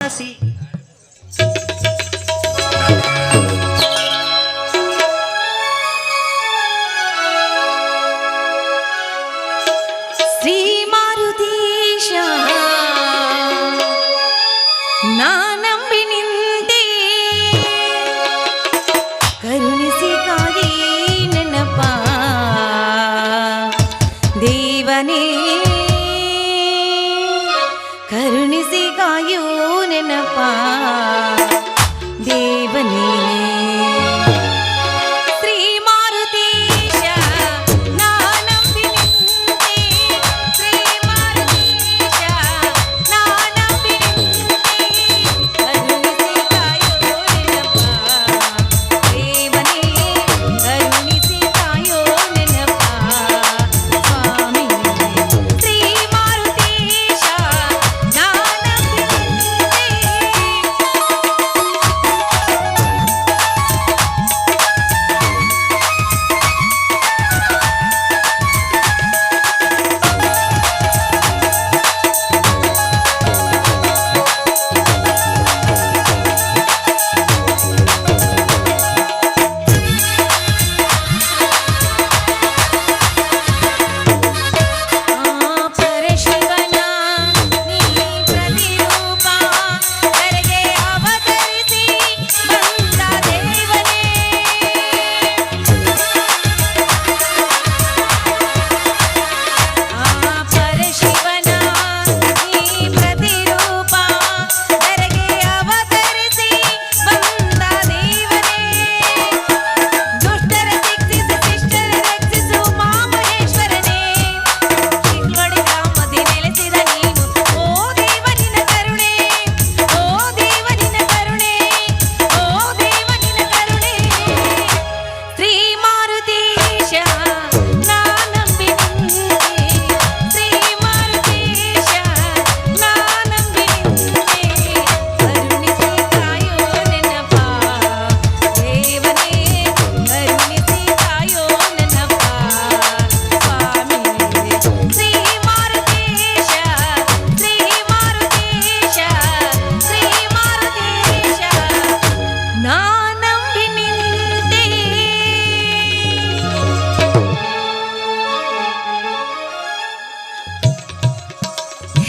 así.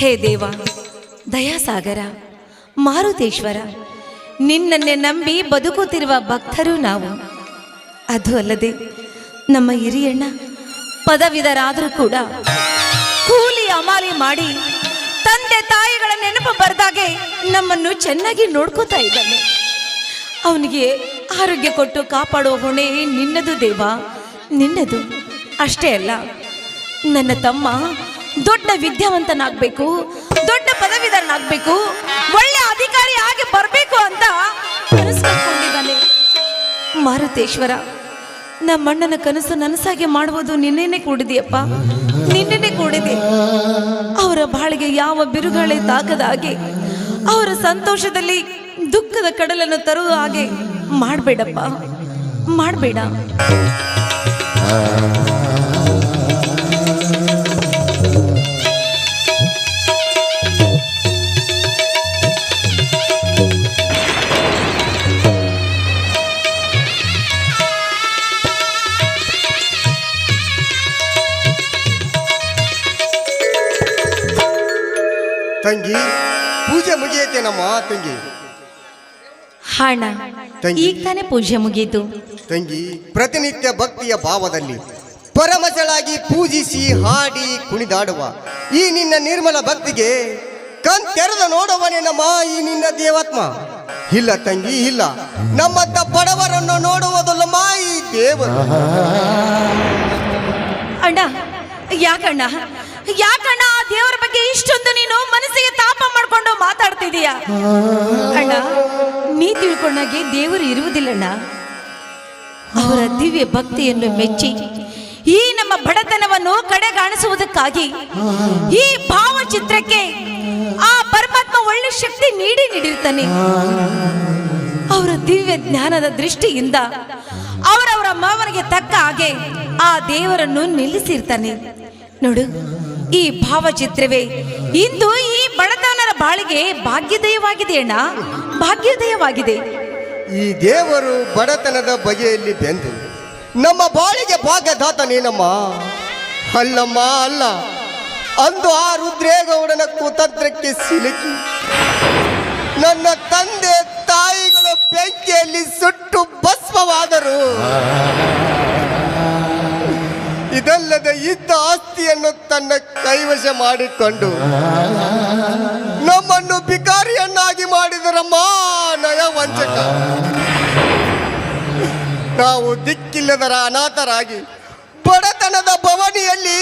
ಹೇ ದೇವ, ದಯಾಸಾಗರ, ಮಾರುತೇಶ್ವರ, ನಿನ್ನನ್ನೇ ನಂಬಿ ಬದುಕುತ್ತಿರುವ ಭಕ್ತರು ನಾವು. ಅದು ಅಲ್ಲದೆ ನಮ್ಮ ಹಿರಿಯಣ್ಣ ಪದವಿದರಾದರೂ ಕೂಡ ಕೂಲಿ ಅಮಾಲಿ ಮಾಡಿ ತಂದೆ ತಾಯಿಗಳ ನೆನಪು ಬರೆದಾಗೆ ನಮ್ಮನ್ನು ಚೆನ್ನಾಗಿ ನೋಡ್ಕೋತಾ ಇದ್ದಾನೆ. ಅವನಿಗೆ ಆರೋಗ್ಯ ಕೊಟ್ಟು ಕಾಪಾಡುವ ಹೊಣೆ ನಿನ್ನದು ದೇವ, ನಿನ್ನದು. ಅಷ್ಟೇ ಅಲ್ಲ, ನನ್ನ ತಮ್ಮ ದೊಡ್ಡ ವಿದ್ಯಾವಂತನಾಗಬೇಕು, ದೊಡ್ಡ ಪದವೀಧರನಾಗಬೇಕು, ಒಳ್ಳೆ ಅಧಿಕಾರಿ ಆಗಿ ಬರಬೇಕು ಅಂತ ಕನಸು ಮಾರುತೇಶ್ವರ ನಮ್ಮಣ್ಣನ ಕನಸು ನನಸಾಗಿ ಮಾಡುವುದು ನಿನ್ನೆನೆ ಕೂಡಿದೆಯಪ್ಪ. ನಿನ್ನೆನೆ ಕೂಡಿದೆ. ಅವರ ಬಾಳಿಗೆ ಯಾವ ಬಿರುಗಾಳಿ ತಾಗದ ಹಾಗೆ, ಅವರ ಸಂತೋಷದಲ್ಲಿ ದುಃಖದ ಕಡಲನ್ನು ತರುವ ಹಾಗೆ ಮಾಡಬೇಡಪ್ಪ. ಮಾಡಬೇಡ. ತಂಗಿ ಪೂಜೆ ಮುಗಿಯತ್ತೆ ನಮ್ಮ ತಂಗಿ. ಹಣ ತಂಗಿ. ಈಗ ತಾನೇ ಪೂಜೆ ಮುಗೀತು ತಂಗಿ ಪ್ರತಿನಿತ್ಯ ಭಕ್ತಿಯ ಭಾವದಲ್ಲಿ ಪರಮಜಳಾಗಿ ಪೂಜಿಸಿ ಹಾಡಿ ಕುಣಿದಾಡುವ ಈ ನಿನ್ನ ನಿರ್ಮಲ ಭಕ್ತಿಗೆ ಕಣ್ ತೆರೆದ ನೋಡುವನೇ ನಮ್ಮ ಈ ನಿನ್ನ ದೇವಾತ್ಮ. ಇಲ್ಲ ತಂಗಿ ಇಲ್ಲ. ನಮ್ಮತ್ತ ಬಡವರನ್ನು ನೋಡುವುದಲ್ಲ ಮಾಯಿ ದೇವರು. ಅಣ್ಣ ಯಾಕಣ್ಣ ಯಾಕಣ್ಣ ಆ ದೇವರ ಬಗ್ಗೆ ಇಷ್ಟೊಂದು ನೀನು ಮನಸ್ಸಿಗೆ ತಾಪ ಮಾಡ್ಕೊಂಡು ಮಾತಾಡ್ತಿದೀಯ? ಅಣ್ಣ ನೀ ತಿಳ್ಕೊಂಡಾಗೆ ದೇವರು ಇರುವುದಿಲ್ಲಣ್ಣ. ಅವರ ದಿವ್ಯ ಭಕ್ತಿಯನ್ನು ಮೆಚ್ಚಿ ಈ ನಮ್ಮ ಬಡತನವನ್ನು ಕಡೆಗಾಣಿಸುವುದಕ್ಕಾಗಿ ಈ ಭಾವಚಿತ್ರಕ್ಕೆ ಆ ಪರಮಾತ್ಮ ಒಳ್ಳೆ ಶಕ್ತಿ ನೀಡಿ ನೀಡಿರ್ತಾನೆ. ಅವರ ದಿವ್ಯ ಜ್ಞಾನದ ದೃಷ್ಟಿಯಿಂದ ಅವರವರ ಮಾವನಿಗೆ ತಕ್ಕ ಹಾಗೆ ಆ ದೇವರನ್ನು ನಿಲ್ಲಿಸಿರ್ತಾನೆ. ನೋಡು, ಈ ಭಾವಚಿತ್ರವೇ, ಇಂದು ಈ ಬಡತನರ ಬಾಳಿಗೆ ಭಾಗ್ಯದಯವಾಗಿದೆ ಅಣ್ಣ. ಭಾಗ್ಯದಯವಾಗಿದೆ. ಈ ದೇವರು ಬಡತನದ ಬಗೆಯಲ್ಲಿ ಬೆಂದು ನಮ್ಮ ಬಾಳಿಗೆ ಭಾಗ್ಯದಾತನೇನಮ್ಮ ಅಲ್ಲಮ್ಮ, ಅಲ್ಲ. ಅಂದು ಆ ರುದ್ರೇಗೌಡನ ಕುತಂತ್ರಕ್ಕೆ ಸಿಲುಕಿ, ನನ್ನ ತಂದೆ ತಾಯಿಗಳು ಇದಲ್ಲದೆ ಇದ್ದ ಆಸ್ತಿಯನ್ನು ತನ್ನ ಕೈವಶ ಮಾಡಿಕೊಂಡು ನಮ್ಮನ್ನು ಭಿಕಾರಿಯನ್ನಾಗಿ ಮಾಡಿದರಮ್ಮ ಮಾನಯ ವಂಚಕ. ನಾವು ದಿಕ್ಕಿಲ್ಲದರ ಅನಾಥರಾಗಿ ಬಡತನದ ಭವನಿಯಲ್ಲಿ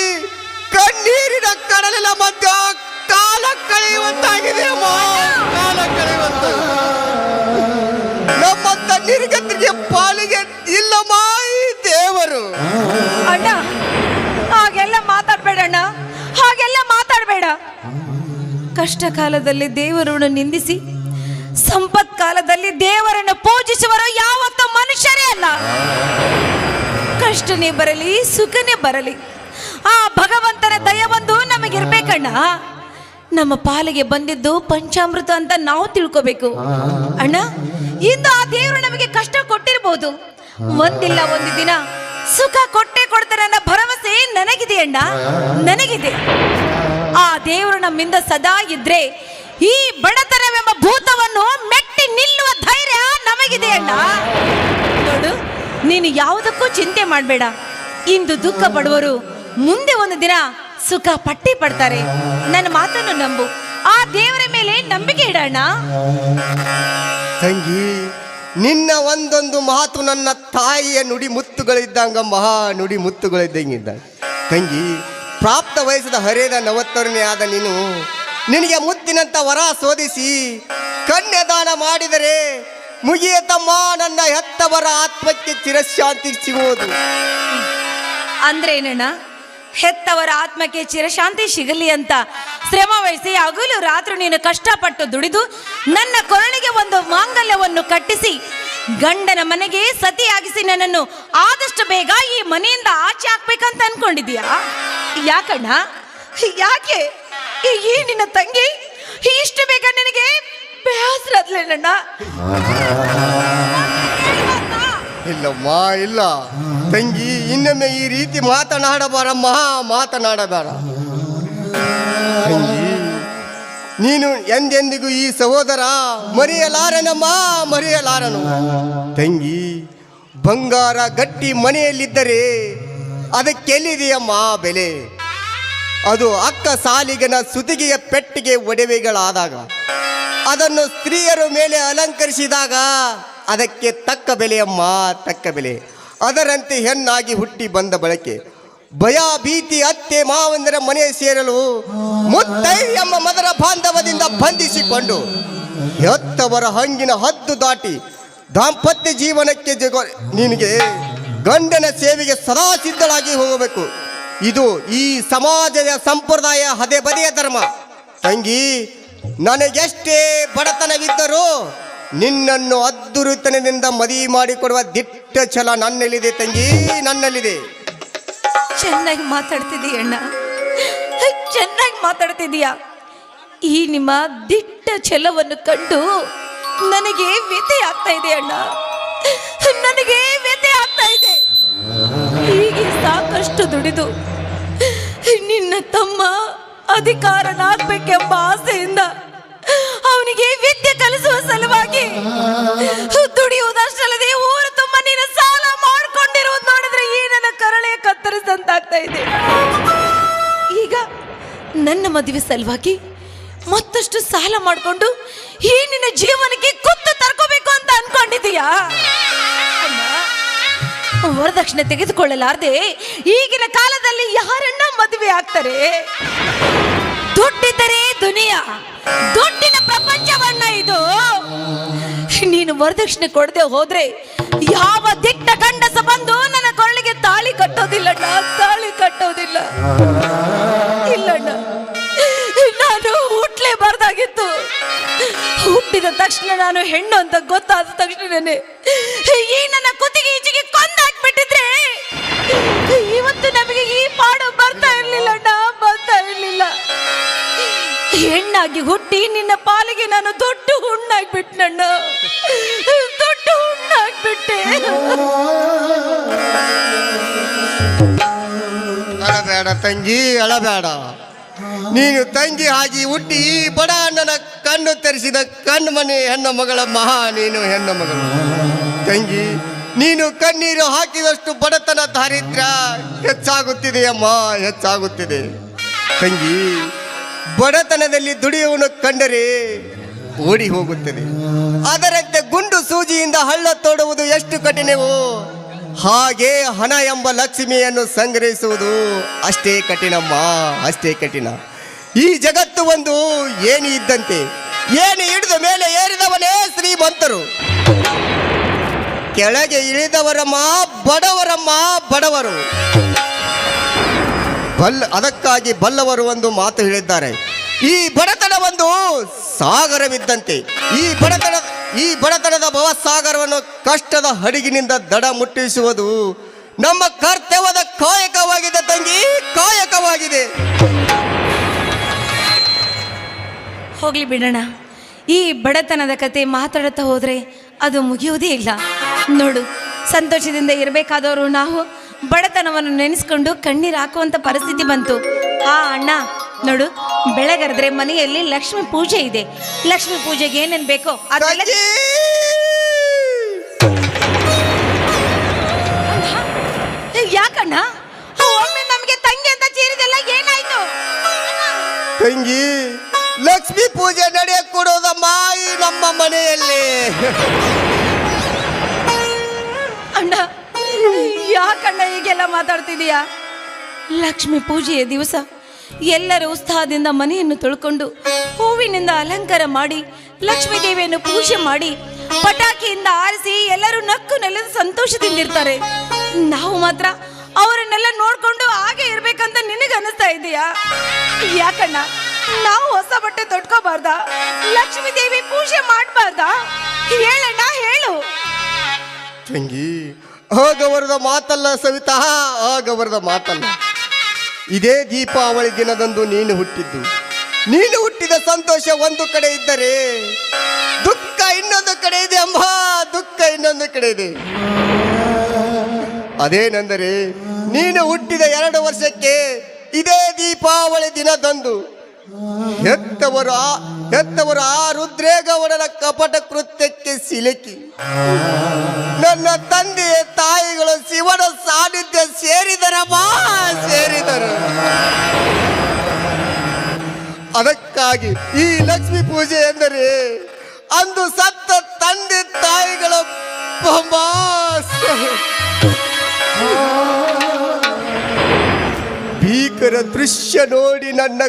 ಕಣ್ಣೀರಿನ ಕಡಲಿನ ಮಧ್ಯ ಕಾಲ ಕಳೆಯುವಂತಾಗಿದೆ ಕಾಲ ಕಳೆಯುವಂತ ನಮ್ಮಂತ ನಿರ್ಗತಿಗೆ ಪಾಲಿಗೆ ಇಲ್ಲಮ್ಮ ದೇವರು. ಅಣ್ಣ ಹಾಗೆಲ್ಲ ಮಾತಾಡಬೇಡ. ಕಷ್ಟ ಕಾಲದಲ್ಲಿ ದೇವರನ್ನು ನಿಂದಿಸಿ ಸಂಪತ್ ಕಾಲದಲ್ಲಿ ದೇವರನ್ನು ಪೂಜಿಸುವರು ಯಾವತ್ತ ಮನುಷ್ಯರೇ ಅಲ್ಲ. ಕಷ್ಟನೇ ಬರಲಿ, ಸುಖನೇ ಬರಲಿ. ಆ ಭಗವಂತನ ದಯ ಬಂದು ನಮಗಿರ್ಬೇಕಣ್ಣ. ನಮ್ಮ ಪಾಲಿಗೆ ಬಂದಿದ್ದು ಪಂಚಾಮೃತ ಅಂತ ನಾವು ತಿಳ್ಕೋಬೇಕು. ಅಣ್ಣ, ಇಂದು ಆ ದೇವರು ನಮಗೆ ಕಷ್ಟ ಕೊಟ್ಟಿರ್ಬೋದು. ಒಂದಿಲ್ಲ, ಒಂದು ದಿನ ಸುಖ ಕೊಟ್ಟೆ ಕೊಡ್ತಾರೆ ಅನ್ನೋ ನನಗಿದೆ ಅಣ್ಣ. ನನಗಿದೆ. ಆ ದೇವರು ನಮ್ಮಿಂದ ಸದಾ ಇದ್ರೆ ಈ ಬಡತನವೆಂಬ ಭೂತವನ್ನು ಮೆಟ್ಟಿ ನಿಲ್ಲುವ ಧೈರ್ಯ ನಮಗಿದೆ ಅಣ್ಣ. ನೋಡು, ನೀನು ಯಾವುದಕ್ಕೂ ಚಿಂತೆ ಮಾಡಬೇಡ. ಇಂದು ದುಃಖ ಪಡುವರು ಮುಂದೆ ಒಂದು ದಿನ ಸುಖ ಪಟ್ಟಿ ಪಡ್ತಾರೆ. ನನ್ನ ಮಾತನ್ನು ನಂಬು. ಆ ದೇವರ ಮೇಲೆ ನಂಬಿಕೆ ಇಡೋಣ ತಂಗಿ ನಿನ್ನ ಒಂದೊಂದು ಮಾತು ನನ್ನ ತಾಯಿಯ ನುಡಿ ಮುತ್ತುಗಳಿದ್ದಂಗ, ಮಹಾ ನುಡಿ ಮುತ್ತುಗಳಿದ್ದಂಗಿದ್ದ. ತಂಗಿ, ಪ್ರಾಪ್ತ ವಯಸ್ಸದ ಹರಿಯದ ನವತ್ತರನೇ ಆದ ನೀನು, ನಿನಗೆ ಮುತ್ತಿನಂತ ವರ ಶೋಧಿಸಿ ಕನ್ಯದಾನ ಮಾಡಿದರೆ ಮುಗಿಯತಮ್ಮ ನನ್ನ ಹೆತ್ತವರ ಆತ್ಮಕ್ಕೆ ಚಿರಶಾಂತಿ ಸಿಗುವುದು. ಅಂದ್ರೆ ಏನಣ್ಣ? ಹೆತ್ತವರ ಆತ್ಮಕ್ಕೆ ಚಿರಶಾಂತಿ ಸಿಗಲಿ ಅಂತ ಶ್ರಮ ವಹಿಸಿ ಹಗಲು ರಾತ್ರಿ ನೀನು ಕಷ್ಟಪಟ್ಟು ದುಡಿದು ನನ್ನ ಕೊರಳಿಗೆ ಒಂದು ಮಾಂಗಲ್ಯವನ್ನು ಕಟ್ಟಿಸಿ ಗಂಡನ ಮನೆಗೆ ಸತಿಯಾಗಿಸಿ ನನ್ನನ್ನು ಆದಷ್ಟು ಬೇಗ ಈ ಮನೆಯಿಂದ ಆಚೆ ಹಾಕ್ಬೇಕಂತ ಅನ್ಕೊಂಡಿದ್ಯಾ ಯಾಕಣ್ಣ? ಯಾಕೆ? ಈ- ನಿನ್ನ ತಂಗಿ ಇಷ್ಟು ಬೇಗ ನಿನಗೆ ಬೇಸರದ್ಲೇನಣ್ಣ? ಇಲ್ಲಮ್ಮ, ಇಲ್ಲ. ತಂಗಿ, ಇನ್ನೊಮ್ಮೆ ಈ ರೀತಿ ಮಾತನಾಡಬಾರಮ್ಮ, ಮಾತನಾಡಬೇಡ. ನೀನು ಎಂದೆಂದಿಗೂ ಈ ಸಹೋದರ ಮರೆಯಲಾರನಮ್ಮ, ಮರೆಯಲಾರನು. ತಂಗಿ, ಬಂಗಾರ ಗಟ್ಟಿ ಮನೆಯಲ್ಲಿದ್ದರೆ ಅದಕ್ಕೆಲ್ಲಿದೆಯಮ್ಮ ಬೆಲೆ? ಅದು ಅಕ್ಕ ಸಾಲಿಗನ ಸುತಿಗೆಯ ಪೆಟ್ಟಿಗೆ ಒಡವೆಗಳಾದಾಗ, ಅದನ್ನು ಸ್ತ್ರೀಯರ ಮೇಲೆ ಅಲಂಕರಿಸಿದಾಗ ಅದಕ್ಕೆ ತಕ್ಕ ಬೆಲೆಯಮ್ಮ ತಕ್ಕ ಬೆಲೆ. ಅದರಂತೆ ಹೆಣ್ಣಾಗಿ ಹುಟ್ಟಿ ಬಂದ ಬಳಕೆ. ಭಯ ಭೀತಿ ಅತ್ತೆ ಮಾವಂದರ ಮನೆ ಸೇರಲು ಮುತ್ತೈಯಮ್ಮ ಮದರ ಬಾಂಧವದಿಂದ ಬಂಧಿಸಿಕೊಂಡು ಹೆತ್ತವರ ಹಂಗಿನ ಹದ್ದು ದಾಟಿ ದಾಂಪತ್ಯ ಜೀವನಕ್ಕೆ ಜಗ ನಿನಗೆ ಗಂಡನ ಸೇವೆಗೆ ಸದಾ ಸಿದ್ಧಳಾಗಿ ಹೋಗಬೇಕು. ಇದು ಈ ಸಮಾಜದ ಸಂಪ್ರದಾಯ ಹದೆ ಬದೆಯ ಧರ್ಮ. ತಂಗಿ, ನನಗೆಷ್ಟೇ ಬಡತನವಿದ್ದರೂ ನಿನ್ನನ್ನು ಅದ್ದುರುತನದಿಂದ ಮದುವೆ ಮಾಡಿಕೊಡುವ ದಿಟ್ಟ ಛಲ ನನ್ನಲ್ಲಿದೆ ತಂಗಿ? ನನ್ನಲ್ಲಿದೆ? ಚೆನ್ನಾಗಿ ಮಾತಾಡ್ತಿದೀಯ ಅಣ್ಣ. ಚೆನ್ನಾಗಿ ಮಾತಾಡ್ತಿದೀಯ ಈ ನಿಮ್ಮ ದಿಟ್ಟ ಛಲವನ್ನು ಕಂಡು ನನಗೆ ವ್ಯಥೆ ಆಗ್ತಾ ಇದೆ ಅಣ್ಣ. ನನಗೆ ವ್ಯಥೆ ಆಗ್ತಾ ಇದೆ. ಹೀಗೆ ಸಾಕಷ್ಟು ದುಡಿದು ನಿನ್ನ ತಮ್ಮ ಅಧಿಕಾರನಾಗ್ಬೇಕೆಂಬ ಆಸೆಯಿಂದ ಅವನಿಗೆ ವಿದ್ಯೆ ಕಲಿಸುವ ಸಲುವಾಗಿ ದುಡಿಯುವುದಷ್ಟಲ್ಲದೆ ಊರು ತುಂಬ ನೀನು ಸಾಲ ಮಾಡಿಕೊಂಡಿರುವುದು ನೋಡಿದ್ರೆ ಈ ನನ್ನ ಕರಳೆ ಕತ್ತರಿಸಂತಾಗ್ತಾ ಇದೆ. ಈಗ ನನ್ನ ಮದುವೆ ಸಲುವಾಗಿ ಮತ್ತಷ್ಟು ಸಾಲ ಮಾಡಿಕೊಂಡು ಈ ನಿನ್ನ ಜೀವನಕ್ಕೆ ಕುತ್ತು ತರ್ಕೊ ಅನ್ಕೊಂಡಿದೀಯಾ ಅಣ್ಣ, ವರದಕ್ಷಿಣೆ ತೆಗೆದುಕೊಳ್ಳಲಾರದೆ ಈಗಿನ ಕಾಲದಲ್ಲಿ ಯಾರನ್ನ ಮದುವೆ ಆಗ್ತಾರೆ? ದುಡ್ಡಿದ್ದರೆ ದುನಿಯಾ. ದುಡ್ಡಿನ ಪ್ರಪಂಚವನ್ನ ಇದು. ನೀನು ವರದಕ್ಷಿಣೆ ಕೊಡದೆ ಹೋದ್ರೆ ಯಾವ ದಿಟ್ಟ ಗಂಡಸ ಬಂದು ನನ್ನ ಕೊಳ್ಳಿಗೆ ತಾಳಿ ಕಟ್ಟೋದಿಲ್ಲ ತಾಳಿ ಕಟ್ಟೋದಿಲ್ಲ. ಇಲ್ಲಣ್ಣ, ನಾನು ಹುಟ್ಲೇಬಾರ್ದಾಗಿತ್ತು ಹುಟ್ಟಿದ ತಕ್ಷಣ ನಾನು ಹೆಣ್ಣು ಅಂತ ಗೊತ್ತಾದ ತಕ್ಷಣನೇ ಈ ನನ್ನ ಕುತ್ತಿಗೆ ಈಚೆಗೆ ಕೊಂದಾಕ್ಬಿಟ್ಟಿದ್ರೆ ಇವತ್ತು ನಮಗೆ ಈ ಪಾಡು ಹೆಣ್ಣಾಗಿ ಹುಟ್ಟಿ ನಿನ್ನ ಪಾಲಿಗೆ ನಾನು ದೊಡ್ಡ ಹುಣ್ಣಾಗ್ಬಿಟ್ನಣ್ಣ. ದೊಡ್ಡ ಹುಣ್ಣಾಗ್ಬಿಟ್ಟೆ. ಅಳಬೇಡ ತಂಗಿ, ಅಳಬೇಡ. ನೀನು ತಂಗಿ ಆಗಿ ಹುಟ್ಟಿ ಬಡ ಅಣ್ಣನ ಕಣ್ಣು ತೆರೆಸಿದ ಕಣ್ಣು ಮನೆ ಹೆಣ್ಣು ಮಗಳ ಮಹಾ, ನೀನು ಹೆಣ್ಣು ಮಗಳು. ತಂಗಿ, ನೀನು ಕಣ್ಣೀರು ಹಾಕಿದಷ್ಟು ಬಡತನ ದಾರಿದ್ರ್ಯ ಹೆಚ್ಚಾಗುತ್ತಿದೆ ಅಮ್ಮ ಹೆಚ್ಚಾಗುತ್ತಿದೆ. ತಂಗಿ ಬಡತನದಲ್ಲಿ ದುಡಿಯುವನು ಕಂಡರೆ ಓಡಿ ಹೋಗುತ್ತದೆ. ಅದರಂತೆ ಗುಂಡು ಸೂಜಿಯಿಂದ ಹಳ್ಳ ತೋಡುವುದು ಎಷ್ಟು ಕಠಿಣವೋ, ಹಾಗೆ ಹಣ ಎಂಬ ಲಕ್ಷ್ಮಿಯನ್ನು ಸಂಗ್ರಹಿಸುವುದು ಅಷ್ಟೇ ಕಠಿಣಮ್ಮ, ಅಷ್ಟೇ ಕಠಿಣ. ಈ ಜಗತ್ತು ಒಂದು ಏಣಿ ಇದ್ದಂತೆ, ಏಣಿ ಹಿಡಿದ ಮೇಲೆ ಏರಿದವನೇ ಶ್ರೀಮಂತರು. ಕೆಳಗೆ ಇಳಿದವರಮ್ಮ, ಬಡವರಮ್ಮ, ಬಡವರು. ಬಲ್ಲ ಅದಕ್ಕಾಗಿ ಬಲ್ಲವರು ಒಂದು ಮಾತು ಹೇಳಿದ್ದಾರೆ. ಈ ಬಡತನ ಒಂದು ಸಾಗರವಿದ್ದಂತೆ. ಈ ಬಡತನ, ಈ ಬಡತನದ ಭವಸಾಗರವನ್ನು ಕಷ್ಟದ ಹಡಗಿನಿಂದ ದಡ ಮುಟ್ಟಿಸುವುದು ನಮ್ಮ ಕರ್ತವ್ಯದ ಕಾಯಕವಾಗಿದೆ ತಂಗಿ, ಕಾಯಕವಾಗಿದೆ. ಹೋಗ್ಲಿ ಬಿಡೋಣ. ಈ ಬಡತನದ ಕತೆ ಮಾತಾಡುತ್ತಾ ಹೋದ್ರೆ ಅದು ಮುಗಿಯುವುದೇ ಇಲ್ಲ. ನೋಡು, ಸಂತೋಷದಿಂದ ಇರಬೇಕಾದವರು ನಾವು ಬಡತನವನ್ನು ನೆನೆಸ್ಕೊಂಡು ಕಣ್ಣೀರು ಹಾಕುವಂತ ಪರಿಸ್ಥಿತಿ ಬಂತು. ಆ ಅಣ್ಣ ನೋಡು ಬೆಳಗರೆದ್ರೆ ಮನೆಯಲ್ಲಿ ಲಕ್ಷ್ಮಿ ಪೂಜೆ ಇದೆ. ಲಕ್ಷ್ಮಿ ಪೂಜೆಗೆ ಏನೇನು ಬೇಕೋ ಅದೆಲ್ಲ! ಯಾಕಣ್ಣ? ಒಮ್ಮೆ ನಮಗೆ ತಂಗಿ ಅಂತ ಚೀರಿದೆಲ್ಲ ಏನಾಯ್ತು? ತಂಗಿ ಲಕ್ಷ್ಮಿ ಪೂಜೆ ನಡೆಯ ಕೊಡೋದಮ್ಮ ಈ ನಮ್ಮ ಮನೆಯಲ್ಲಿ. ಅಣ್ಣ ಯಾಕಣ್ಣ ಹೀಗೆಲ್ಲ ಮಾತಾಡ್ತಿದೀಯಾ? ಲಕ್ಷ್ಮಿ ಪೂಜೆಯ ದಿವಸ ಎಲ್ಲರ ಉತ್ಸಾಹದಿಂದ ಮನೆಯನ್ನು ತೊಳ್ಕೊಂಡು ಹೂವಿನಿಂದ ಅಲಂಕಾರ ಮಾಡಿ ಲಕ್ಷ್ಮೀ ದೇವಿಯನ್ನು ಪೂಜೆ ಮಾಡಿ ಪಟಾಕಿಯಿಂದ ಆರಿಸಿ ಎಲ್ಲರೂ ನಕ್ಕು ನೆಲದ ಸಂತೋಷದಿಂದ ಇರ್ತಾರೆ ನಾವು ಮಾತ್ರ ಅವರನ್ನೆಲ್ಲ ನೋಡ್ಕೊಂಡು ಹಾಗೆ ಇರ್ಬೇಕಂತ ನಿನಗೆ ಅನಿಸ್ತಾ ಇದೆಯಾ? ಯಾಕಣ್ಣ ನಾವು ಹೊಸ ಬಟ್ಟೆ ತೊಟ್ಕೋಬಾರ್ದ? ಲಕ್ಷ್ಮೀ ದೇವಿ ಪೂಜೆ ಮಾಡಬಾರ್ದ? ಹೇಳಣ್ಣ ಹೇಳು. ತಂಗಿ ಆಗವರದ ಮಾತಲ್ಲ ಸವಿತಾ ಆಗವರದ ಮಾತಲ್ಲ. ಇದೇ ದೀಪಾವಳಿ ದಿನದಂದು ನೀನು ಹುಟ್ಟಿದ್ದು. ನೀನು ಹುಟ್ಟಿದ ಸಂತೋಷ ಒಂದು ಕಡೆ ಇದ್ದರೆ, ದುಃಖ ಇನ್ನೊಂದು ಕಡೆ ಇದೆ ಅಮ್ಮ ದುಃಖ ಇನ್ನೊಂದು ಕಡೆ ಇದೆ. ಅದೇನೆಂದರೆ, ನೀನು ಹುಟ್ಟಿದ ಎರಡು ವರ್ಷಕ್ಕೆ ಇದೇ ದೀಪಾವಳಿ ದಿನದಂದು ಹೆತ್ತವರು ಆ ಹೆತ್ತವರು ಆ ರುದ್ರೇಗೌಡನ ಕಪಟ ಕೃತ್ಯಕ್ಕೆ ಸಿಲುಕಿ. ನನ್ನ ತಂದೆ ತಾಯಿಗಳು ಶಿವನ ಸಾನ್ನಿಧ್ಯ ಸೇರಿದರಮ್ಮ ಸೇರಿದರು. ಅದಕ್ಕಾಗಿ ಈ ಲಕ್ಷ್ಮಿ ಪೂಜೆ ಎಂದರೆ ಅಂದು ಸತ್ತ ತಂದೆ ತಾಯಿಗಳ ಭೀಕರ ದೃಶ್ಯ ನೋಡಿ ನನ್ನ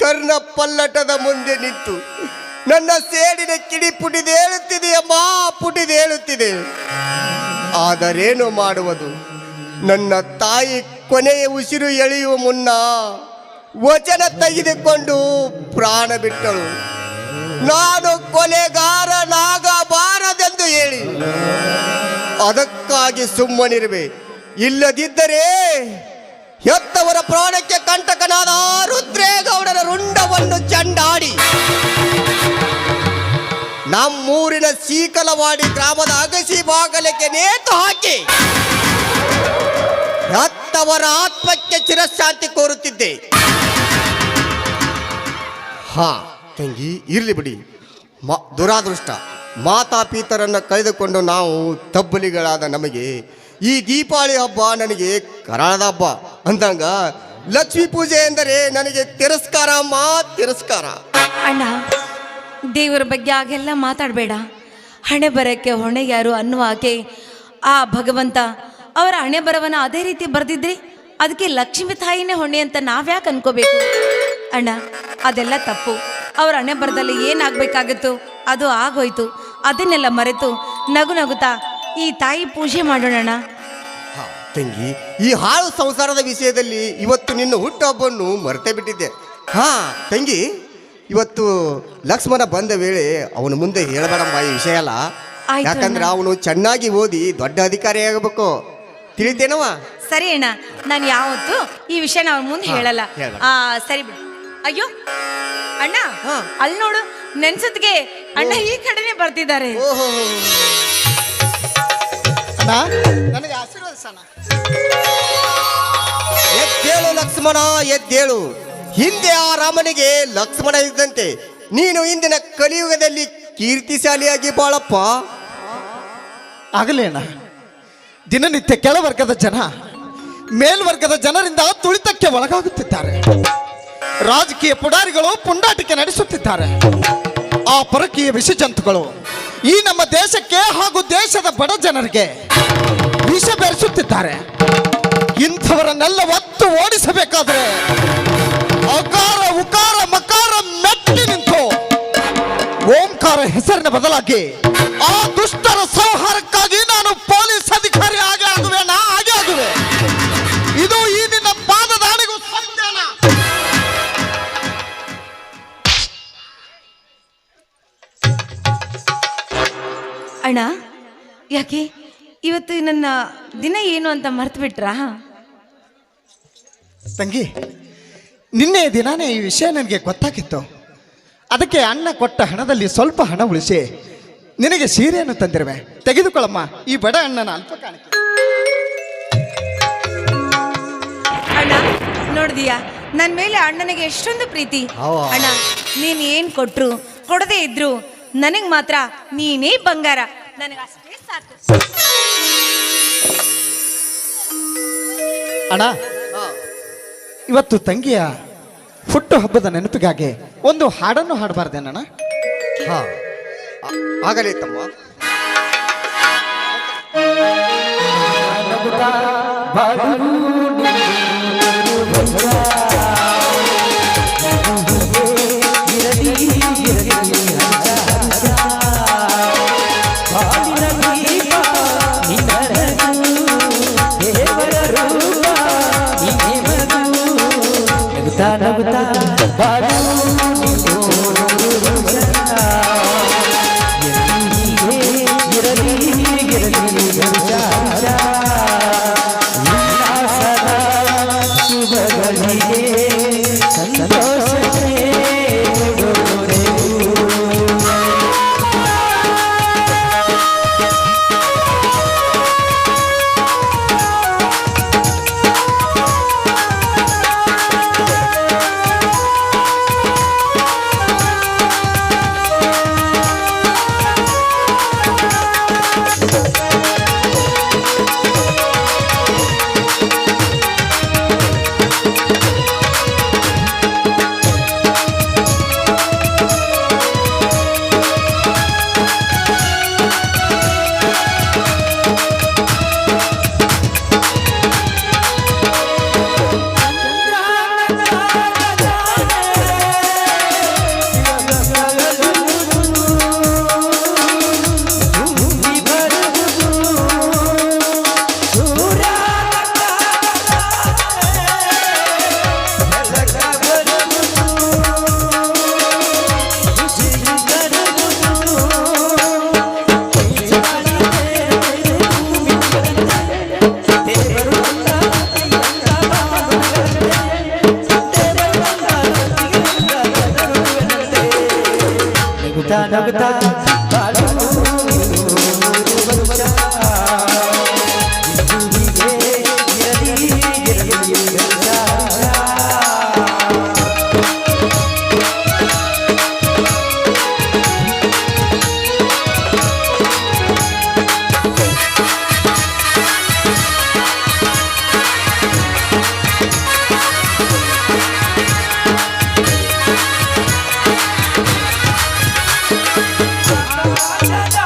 ಕರ್ಣ ಪಲ್ಲಟದ ಮುಂದೆ ನಿಂತು, ನನ್ನ ಸೇಡಿನ ಕಿಡಿ ಪುಟಿದೇಳುತ್ತಿದೆ ಅಮ್ಮ ಪುಟಿದೇಳುತ್ತಿದೆ ಆದರೇನು ಮಾಡುವುದು? ನನ್ನ ತಾಯಿ ಕೊನೆಯ ಉಸಿರು ಎಳೆಯುವ ಮುನ್ನ ವಚನ ತೆಗೆದುಕೊಂಡು ಪ್ರಾಣ ಬಿಟ್ಟಳು. ನಾನು ಕೊಲೆಗಾರನಾಗಬಾರದೆಂದು ಹೇಳಿ, ಅದಕ್ಕಾಗಿ ಸುಮ್ಮನಿರುವೆ. ಇಲ್ಲದಿದ್ದರೆ ಹೆತ್ತವರ ಪ್ರಾಣಕ್ಕೆ ಕಂಟಕನಾದ ರುದ್ರೇಗೌಡರ ರುಂಡವನ್ನು ಚಂಡಾಡಿ. ನಮ್ಮೂರಿನ ಸೀಕಲವಾಡಿ ಗ್ರಾಮದ ಅಗಸಿ ಬಾಗಲಕ್ಕೆ ನೇತು ಹಾಕಿ ಹೆತ್ತವರ ಆತ್ಮಕ್ಕೆ ಚಿರಶಾಂತಿ ಕೋರುತ್ತಿದ್ದೆ. ಹಾ, ತಂಗಿ, ಇರ್ಲಿ ಬಿಡಿ. ದುರಾದೃಷ್ಟ. ಮಾತಾಪೀತರನ್ನು ಕಳೆದುಕೊಂಡು ನಾವು ತಬ್ಬಲಿಗಳಾದ ನಮಗೆ ಈ ದೀಪಾವಳಿ ಹಬ್ಬ ನನಗೆ ಕರಾಳದ ಹಬ್ಬ ಅಂದಂಗ ಲಕ್ಷ್ಮಿ ಪೂಜೆ ಎಂದರೆ ನನಗೆ ತಿರಸ್ಕಾರ, ಮಾ ತಿರಸ್ಕಾರ. ಅಣ್ಣ, ದೇವರ ಬಗ್ಗೆ ಹಾಗೆಲ್ಲ ಮಾತಾಡಬೇಡ. ಹಣೆ ಬರಕ್ಕೆ ಹೊಣೆ ಯಾರು ಅನ್ನುವ ಆಕೆ ಆ ಭಗವಂತ ಅವರ ಹಣೆ ಬರವನ್ನ ಅದೇ ರೀತಿ ಬರೆದಿದ್ರಿ ಅದಕ್ಕೆ ಲಕ್ಷ್ಮಿ ತಾಯಿನೇ ಹೊಣೆ ಅಂತ ನಾವ್ಯಾಕೆ ಅನ್ಕೋಬೇಕು? ಅಣ್ಣ, ಅದೆಲ್ಲ ತಪ್ಪು. ಅವರ ಹಣೆ ಬರದಲ್ಲಿ ಏನಾಗಬೇಕಾಗಿತ್ತು ಅದು ಆಗೋಯ್ತು. ಅದನ್ನೆಲ್ಲ ಮರೆತು ನಗು ನಗುತ್ತಾ ಈ ತಾಯಿ ಪೂಜೆ ಮಾಡೋಣ ಹಾ, ತಂಗಿ ಈ ಹಾಳು ಸಂಸಾರದ ವಿಷಯದಲ್ಲಿ ಇವತ್ತು ನಿನ್ನ ಹುಟ್ಟುಹಬ್ಬವನ್ನು ಮರೆತೇ ಬಿಟ್ಟಿದ್ದೆ. ಹಾ ತಂಗಿ ಇವತ್ತು ಲಕ್ಷ್ಮಣ ಬಂದ ವೇಳೆ ಅವನ ಮುಂದೆ ಹೇಳಬೇಡಮ್ಮ ಈ ವಿಷಯ ಅಲ್ಲ ಆಯ್ತು ಯಾಕಂದ್ರೆ ಅವನು ಚೆನ್ನಾಗಿ ಓದಿ ದೊಡ್ಡ ಅಧಿಕಾರಿ ಆಗಬೇಕು. ತಿಳಿದೇನವ ಸರಿ ಅಣ್ಣ ನಾನು ಯಾವತ್ತು ಈ ವಿಷಯ ಅವನ ಮುಂದೆ ಹೇಳಲ್ಲ. ಹೇಳಲ್ಲ. ಆ ಸರಿ ಬಿಡು. ಅಯ್ಯೋ ಅಣ್ಣ ಹಾ. ಅಲ್ಲಿ ನೋಡು ನೆನ್ಸತ್ಗೆ ಅಣ್ಣ ಈ ಕಡೆನೆ ಬರ್ತಿದ್ದಾರೆ. ಓಹೋ. ಅಣ್ಣ? ನನಗೆ ಆಶೀರ್ವದಿಸಣ ಎದ್ದೇಳು ಲಕ್ಷ್ಮಣ ಎದ್ದೇಳು. ಹಿಂದೆ ಆ ರಾಮನಿಗೆ ಲಕ್ಷ್ಮಣ ಇದ್ದಂತೆ. ನೀನು ಇಂದಿನ ಕಲಿಯುಗದಲ್ಲಿ ಕೀರ್ತಿಶಾಲಿಯಾಗಿ ಬಾಳಪ್ಪ. ಆಗಲೇನ ಅಣ್ಣ. ದಿನನಿತ್ಯ ಕೆಳವರ್ಗದ ಜನ ಮೇಲ್ವರ್ಗದ ಜನರಿಂದ ತುಳಿತಕ್ಕೆ ಒಳಗಾಗುತ್ತಿದ್ದಾರೆ. ರಾಜಕೀಯ ಪುಡಾರಿಗಳು ಪುಂಡಾಟಿಕೆ ನಡೆಸುತ್ತಿದ್ದಾರೆ. ಆ ಪರಕೀಯ ವಿಷಜಂತುಗಳು ಈ ನಮ್ಮ ದೇಶಕ್ಕೆ ಹಾಗೂ ದೇಶದ ಬಡ ಜನರಿಗೆ ವಿಷ ಬೆರೆಸುತ್ತಿದ್ದಾರೆ. ಇಂಥವರನ್ನೆಲ್ಲ ಒತ್ತು ಓಡಿಸಬೇಕಾದ್ರೆ ಅಕಾರ, ಉಕಾರ, ಮಕಾರ ಮೆಟ್ಟಿ ನಿಂತು ಓಂಕಾರ ಹೆಸರಿನ ಬದಲಾಗಿ ಆ ದುಷ್ಟರ ಸಂಹಾರಕ್ಕಾಗಿ ನಾನು ಯಾಕೆ? ಇವತ್ತು ನನ್ನ ದಿನ ಏನು ಅಂತ ಮರ್ತು ಬಿಟ್ರಾ ತಂಗಿ ನಿನ್ನೆ ದಿನಾನೇ ಈ ವಿಷಯ ನನಗೆ ಗೊತ್ತಾಗಿತ್ತು. ಅದಕ್ಕೆ ಅಣ್ಣ ಕೊಟ್ಟ ಹಣದಲ್ಲಿ ಸ್ವಲ್ಪ ಹಣ ಉಳಿಸಿ ನಿನಗೆ ಸೀರೆಯನ್ನು ತಂದಿರುವೆ. ತೆಗೆದುಕೊಳ್ಳಮ್ಮ ಈ ಬಡ ಅಣ್ಣನ ಅಲ್ಪ ಅಣ್ಣ ನೋಡಿದೀಯಾ ನನ್ನ ಮೇಲೆ ಅಣ್ಣನಿಗೆ ಎಷ್ಟೊಂದು ಪ್ರೀತಿ. ಅಣ್ಣ ನೀನು ಏನು ಕೊಟ್ರು ಕೊಡದೇ ಇದ್ರು ನನಗೆ ಮಾತ್ರ ನೀನೇ ಬಂಗಾರ. ನನಗೆ ಸಾಕು. ಅಣ್ಣ ಇವತ್ತು ತಂಗಿಯ ಹುಟ್ಟು ಹಬ್ಬದ ನೆನಪಿಗಾಗಿ ಒಂದು ಹಾಡನ್ನು ಹಾಡಬಾರ್ದೇನಣ್ಣ? ಹಾ. ಆಗಲಿ ತಮ್ಮ. ಬಡರು da da da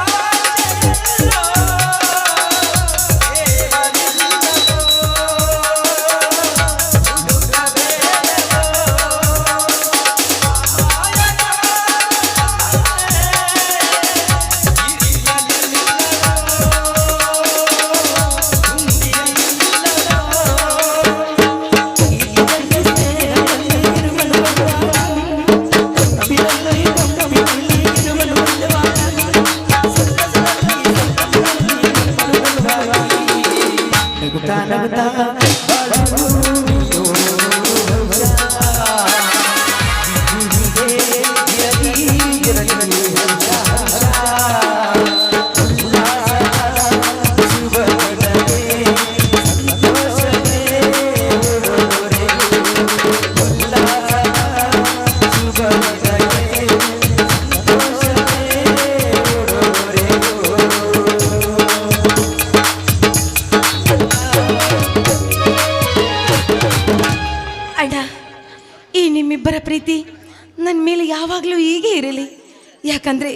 ಯಾಕಂದ್ರೆ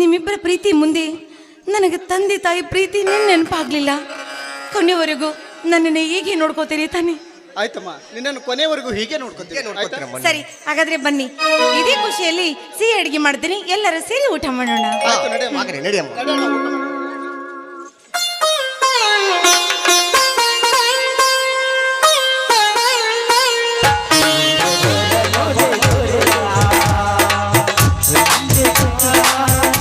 ನಿಮ್ಮಿಬ್ಬರ ಪ್ರೀತಿ ಮುಂದೆ ನನಗೆ ತಂದೆ ತಾಯಿ ಪ್ರೀತಿ ನಿನ್ನ ನೆನಪಾಗ್ಲಿಲ್ಲ. ಕೊನೆವರೆಗೂ ನನ್ನನ್ನು ಹೀಗೆ ನೋಡ್ಕೋತೀರಿ ತಾನೆ? ಆಯ್ತಮ್ಮ ನಿನ್ನನ್ನು ಕೊನೆವರೆಗೂ ಹೀಗೆ ನೋಡ್ಕೊತೀರಮ್ಮ. ಸರಿ ಹಾಗಾದ್ರೆ ಬನ್ನಿ. ಇದೇ ಖುಷಿಯಲ್ಲಿ ಸಿಹಿ ಅಡಿಗೆ ಮಾಡ್ತೀನಿ ಎಲ್ಲರೂ ಸೇರಿ ಊಟ ಮಾಡೋಣ. ಆಯ್ತು ನಡೆಯಮ್ಮ. ನಡಿಯಮ್ಮ.